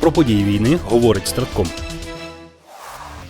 Про події війни говорить Стратком.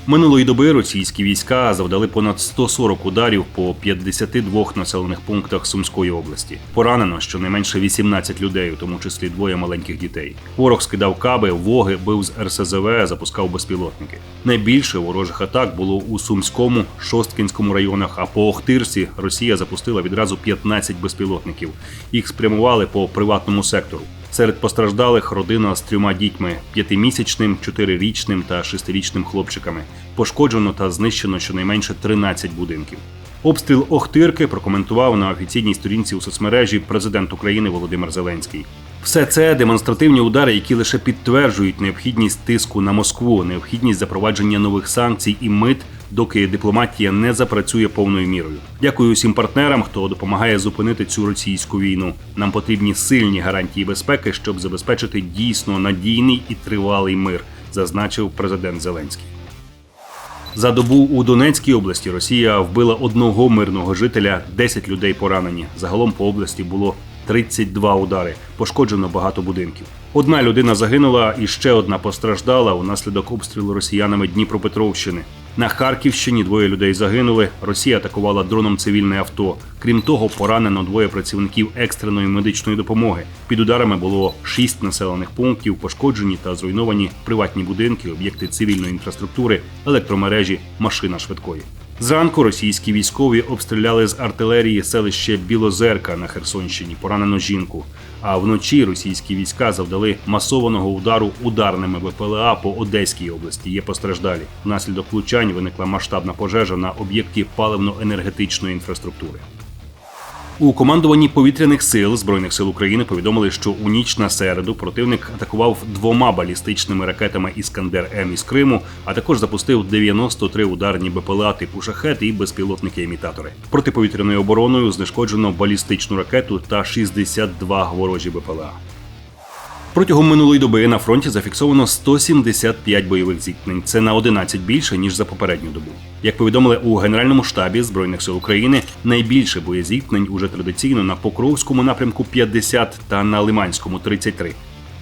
Минулої доби російські війська завдали понад 140 ударів по 52 населених пунктах Сумської області. Поранено щонайменше 18 людей, у тому числі двоє маленьких дітей. Ворог скидав каби, воги, бив з РСЗВ, запускав безпілотники. Найбільше ворожих атак було у Сумському, Шосткінському районах. А по Охтирці Росія запустила відразу 15 безпілотників. Їх спрямували по приватному сектору. Серед постраждалих родина з трьома дітьми: п'ятимісячним, чотирирічним та шестирічним хлопчиками. Пошкоджено та знищено щонайменше 13 будинків. Обстріл Охтирки прокоментував на офіційній сторінці у соцмережі президент України Володимир Зеленський. Все це демонстративні удари, які лише підтверджують необхідність тиску на Москву, необхідність запровадження нових санкцій і мит, доки дипломатія не запрацює повною мірою. Дякую усім партнерам, хто допомагає зупинити цю російську війну. Нам потрібні сильні гарантії безпеки, щоб забезпечити дійсно надійний і тривалий мир, зазначив президент Зеленський. За добу у Донецькій області Росія вбила одного мирного жителя, 10 людей поранені. Загалом по області було 32 удари. Пошкоджено багато будинків. Одна людина загинула і ще одна постраждала унаслідок обстрілу росіянами Дніпропетровщини. На Харківщині двоє людей загинули. Росія атакувала дроном цивільне авто. Крім того, поранено двоє працівників екстреної медичної допомоги. Під ударами було шість населених пунктів, пошкоджені та зруйновані приватні будинки, об'єкти цивільної інфраструктури, електромережі, машина швидкої. Зранку російські військові обстріляли з артилерії селище Білозерка на Херсонщині. Поранено жінку. А вночі російські війська завдали масованого удару ударними БПЛА по Одеській області. Є постраждалі. Внаслідок влучань виникла масштабна пожежа на об'єкті паливно-енергетичної інфраструктури. У командуванні повітряних сил збройних сил України повідомили, що у ніч на середу противник атакував двома балістичними ракетами Іскандер М із Криму, а також запустив 93 ударні БПЛА типу шахет і безпілотники-імітатори. Протиповітряною обороною знешкоджено балістичну ракету та 62 ворожі БПЛА. Протягом минулої доби на фронті зафіксовано 175 бойових зіткнень. Це на 11 більше ніж за попередню добу. Як повідомили у Генеральному штабі збройних сил України, найбільше боєзіткнень уже традиційно на Покровському напрямку 50 та на Лиманському 33.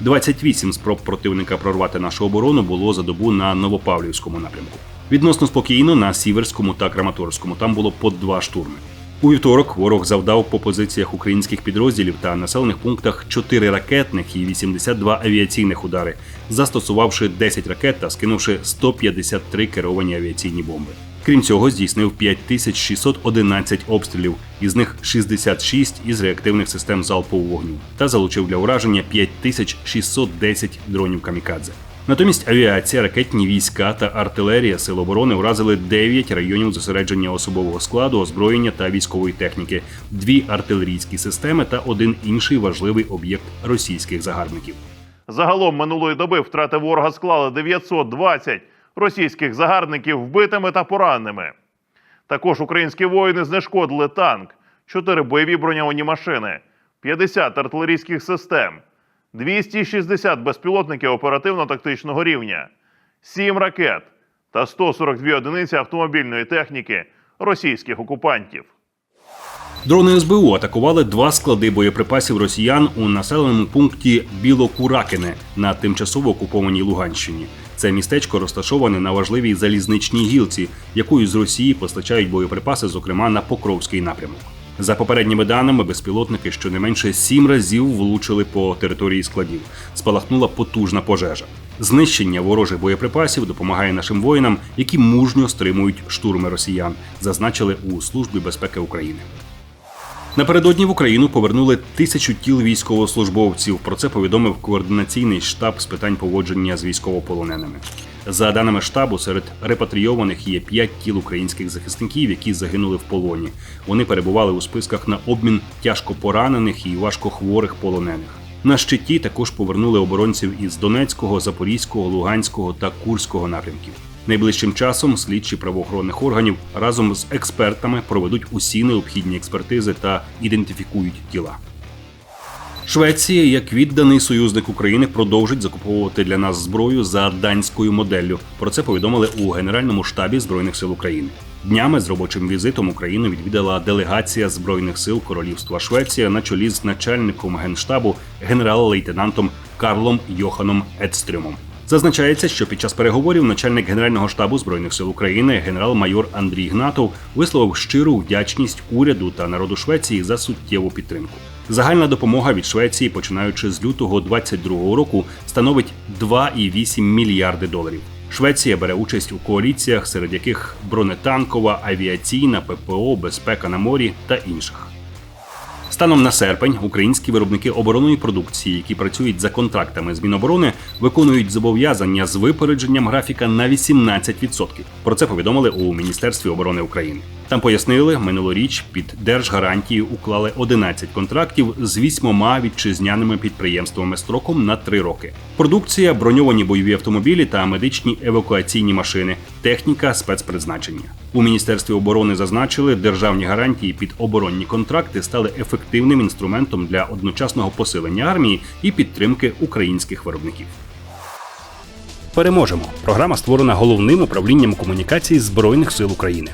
28 спроб противника прорвати нашу оборону було за добу на Новопавлівському напрямку. Відносно спокійно на Сіверському та Краматорському там було по два штурми. У вівторок ворог завдав по позиціях українських підрозділів та населених пунктах 4 ракетних і 82 авіаційних удари, застосувавши 10 ракет та скинувши 153 керовані авіаційні бомби. Крім цього, здійснив 5611 обстрілів, із них 66 із реактивних систем залпового вогню, та залучив для ураження 5610 дронів камікадзе. Натомість авіація, ракетні війська та артилерія Сил оборони вразили 9 районів зосередження особового складу, озброєння та військової техніки, дві артилерійські системи та один інший важливий об'єкт російських загарбників. Загалом минулої доби втрати ворога склали 920 російських загарбників вбитими та пораненими. Також українські воїни знешкодили танк, 4 бойові броньовані машини, 50 артилерійських систем, 260 безпілотників оперативно-тактичного рівня, 7 ракет та 142 одиниці автомобільної техніки російських окупантів. Дрони СБУ атакували два склади боєприпасів росіян у населеному пункті Білокуракине на тимчасово окупованій Луганщині. Це містечко розташоване на важливій залізничній гілці, якою з Росії постачають боєприпаси, зокрема на Покровський напрямок. За попередніми даними, безпілотники щонайменше сім разів влучили по території складів. Спалахнула потужна пожежа. Знищення ворожих боєприпасів допомагає нашим воїнам, які мужньо стримують штурми росіян, зазначили у службі безпеки України. Напередодні в Україну повернули тисячу тіл військовослужбовців. Про це повідомив координаційний штаб з питань поводження з військовополоненими. За даними штабу, серед репатрійованих є п'ять тіл українських захисників, які загинули в полоні. Вони перебували у списках на обмін тяжко поранених і важкохворих полонених. На щиті також повернули оборонців із Донецького, Запорізького, Луганського та Курського напрямків. Найближчим часом слідчі правоохоронних органів разом з експертами проведуть усі необхідні експертизи та ідентифікують тіла. Швеція, як відданий союзник України, продовжить закуповувати для нас зброю за данською моделлю. Про це повідомили у Генеральному штабі збройних сил України. Днями з робочим візитом Україну відвідала делегація збройних сил Королівства Швеція на чолі з начальником генштабу генерал-лейтенантом Карлом Йоханом Едстрюмом. Зазначається, що під час переговорів начальник Генерального штабу збройних сил України генерал-майор Андрій Гнатов висловив щиру вдячність уряду та народу Швеції за суттєву підтримку. Загальна допомога від Швеції, починаючи з лютого 2022 року, становить 2,8 мільярди доларів. Швеція бере участь у коаліціях, серед яких бронетанкова, авіаційна, ППО, безпека на морі та інших. Станом на серпень українські виробники оборонної продукції, які працюють за контрактами з Міноборони, виконують зобов'язання з випередженням графіка на 18%. Про це повідомили у Міністерстві оборони України. Там пояснили, минулоріч під держгарантії уклали 11 контрактів з вісьмома вітчизняними підприємствами строком на 3 роки. Продукція, броньовані бойові автомобілі та медичні евакуаційні машини, техніка спецпризначення. У міністерстві оборони зазначили, державні гарантії під оборонні контракти стали ефективним інструментом для одночасного посилення армії і підтримки українських виробників. Переможемо. Програма створена головним управлінням комунікації Збройних сил України.